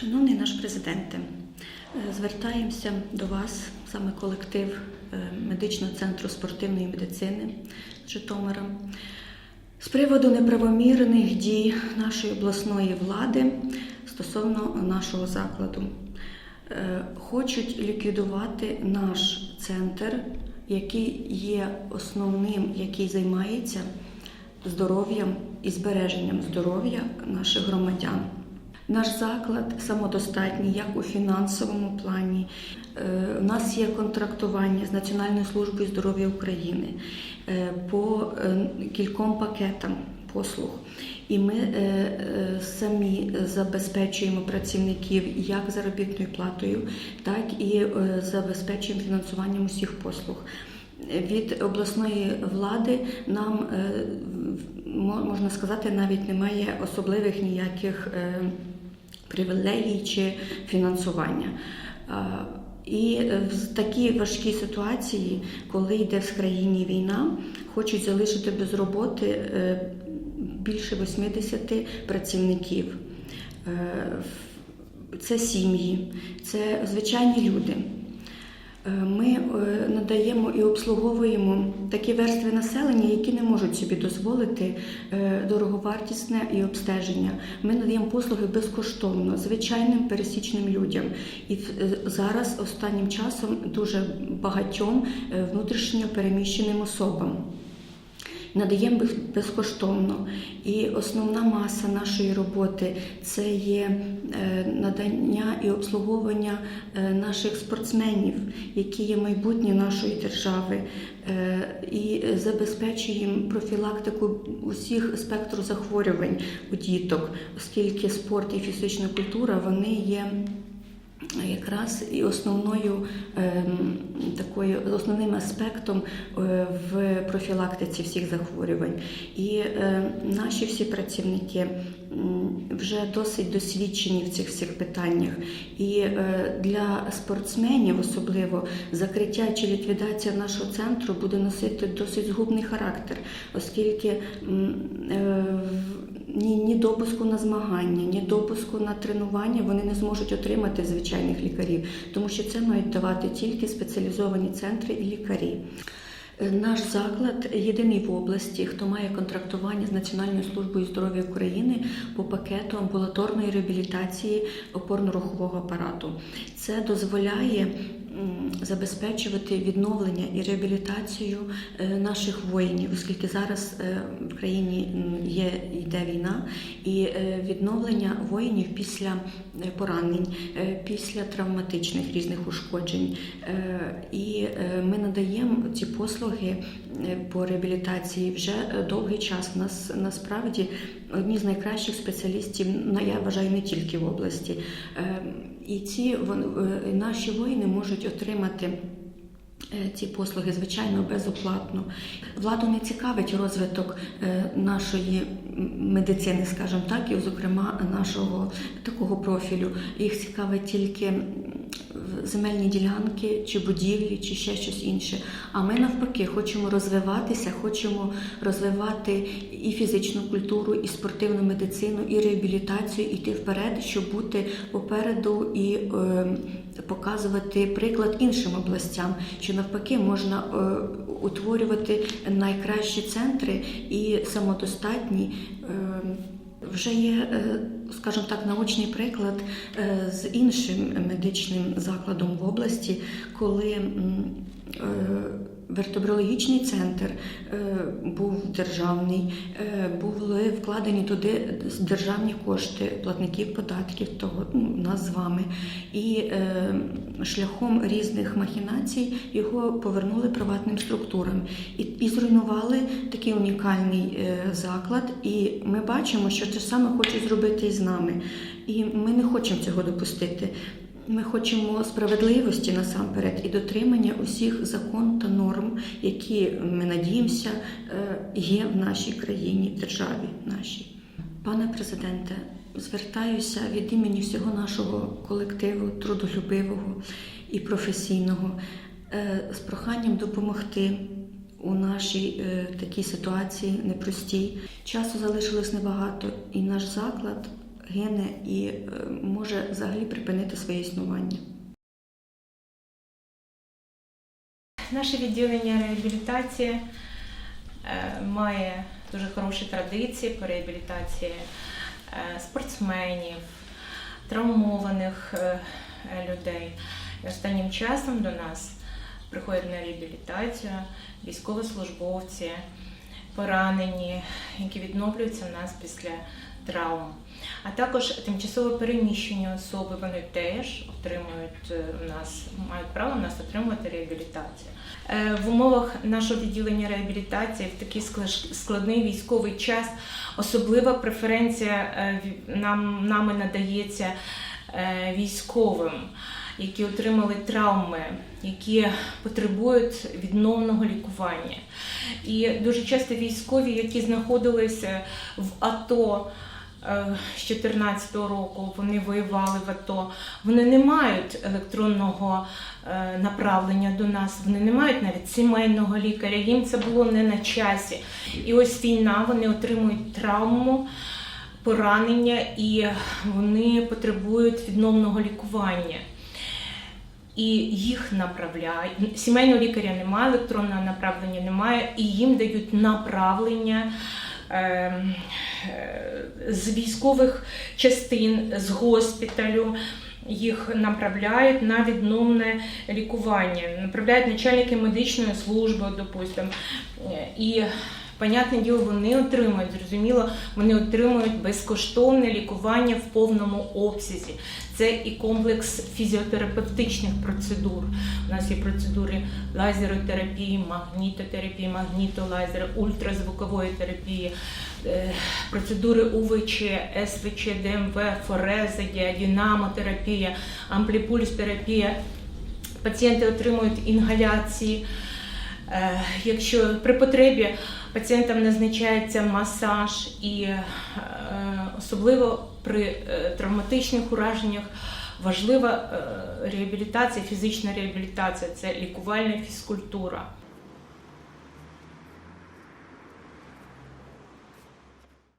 Шановний наш президенте, е, звертаємося до вас, саме колектив е, медичного центру спортивної медицини Житомира, з приводу неправомірних дій нашої обласної влади стосовно нашого закладу. Е, Хочуть ліквідувати наш центр, який є основним, який займається здоров'ям і збереженням здоров'я наших громадян. Наш заклад самодостатній як у фінансовому плані. Е, У нас є контрактування з Національною службою здоров'я України е, по е, кільком пакетам послуг. І ми самі забезпечуємо працівників як заробітною платою, так і забезпечуємо фінансуванням усіх послуг. Від обласної влади нам мо- можна сказати, навіть немає особливих ніяких привілегій чи фінансування. І е, в такій важкій ситуації, коли йде в країні війна, хочуть залишити без роботи е, більше 80 працівників. Е, Це сім'ї, це звичайні люди. Е, Ми е, надаємо і обслуговуємо такі верстви населення, які не можуть собі дозволити е, дороговартісне і обстеження. Ми надаємо послуги безкоштовно звичайним пересічним людям. І зараз останнім часом дуже багатьом внутрішньо переміщеним особам. Надаємо безкоштовно. І основна маса нашої роботи це є е, надання і обслуговування е, наших спортсменів, які є майбутнє нашої держави, Е, і забезпечуємо профілактику усіх спектру захворювань у діток, оскільки спорт і фізична культура вони є. Якраз і основною ем, такою основним аспектом е, в профілактиці всіх захворювань. І е, наші всі працівники вже досить досвідчені в цих всіх питаннях. І е, для спортсменів, особливо закриття чи ліквідація нашого центру буде носити досить згубний характер, оскільки е, ні, ні допуску на змагання, ні допуску на тренування вони не зможуть отримати звичайних лікарів, тому що це мають давати тільки спеціалізовані центри і лікарі. Е, Наш заклад єдиний в області, хто має контрактування з Національною службою здоров'я України по пакету амбулаторної реабілітації опорно-рухового апарату. Це дозволяє забезпечувати відновлення і реабілітацію е, наших воїнів, оскільки зараз е, в країні є йде війна, і е, відновлення воїнів після поранень, після травматичних різних ушкоджень. І ми надаємо ці послуги по реабілітації вже довгий час. У нас насправді одні з найкращих спеціалістів, на я вважаю, не тільки в області. І ці е, наші воїни можуть отримати. е, Ці послуги, звичайно, безоплатно. Владу не цікавить розвиток е, нашої медицини, скажімо так, і, зокрема, нашого такого профілю. Їх цікавить тільки земельні ділянки чи будівлі, чи ще щось інше. А ми навпаки хочемо розвиватися, хочемо розвивати і фізичну культуру, і спортивну медицину, і реабілітацію, іти вперед, щоб бути попереду і е, показувати приклад іншим областям, що навпаки можна е, утворювати найкращі центри і самодостатні. Е, вже є, е, скажімо так, научний приклад е, з іншим медичним закладом в області, коли е, вертебрологічний центр е, був державний, е, були вкладені туди державні кошти платників податків, того ну, нас з вами, і е, шляхом різних махінацій його повернули приватним структурам і, і зруйнували такий унікальний заклад. І ми бачимо, що те саме хочуть зробити і з нами. І ми не хочемо цього допустити. Ми хочемо справедливості насамперед і дотримання усіх закон та норм, які ми надіємося е, є в нашій країні, державі нашій. Пане президенте, звертаюся від імені всього нашого колективу трудолюбивого і професійного е, з проханням допомогти у нашій е, такій ситуації непростій. Часу залишилось небагато, і наш заклад гине і е, може взагалі припинити своє існування. Наше відділення реабілітації е, має дуже хороші традиції по реабілітації е, спортсменів, травмованих людей. І останнім часом до нас приходять на реабілітацію військовослужбовці, поранені, які відновлюються в нас після травм. А також тимчасово переміщені особи, вони теж отримують е, нас, мають право нас отримувати реабілітацію. Е, В умовах нашого відділення реабілітації в такий складний військовий час особлива преференція е, нам, нами надається військовим, які отримали травми, які потребують відновного лікування. І дуже часто військові, які знаходилися в АТО. Е, З 2014 року вони воювали в АТО. Вони не мають електронного е, направлення до нас, вони не мають навіть сімейного лікаря. Їм це було не на часі. І ось війна, вони отримують травму, поранення і вони потребують відновного лікування. І їх направляють. Сімейного лікаря немає, електронного направлення немає, і їм дають направлення з військових частин, з госпіталю. Їх направляють на відновне лікування, направляють начальники медичної служби, допустимо. І, понятне діло, вони отримують, зрозуміло, вони отримують безкоштовне лікування в повному обсязі. Це і комплекс фізіотерапевтичних процедур. У нас є процедури лазеротерапії, магнітотерапії, магнітолазера, ультразвукової терапії, е, процедури УВЧ, СВЧ, ДМВ, фореза, діамотерапія, ампліпульс-терапія. Пацієнти отримують інгаляції. Е, Якщо при потребі пацієнтам назначається масаж і е, особливо при е, травматичних ураженнях важлива реабілітація, фізична реабілітація це лікувальна фізкультура.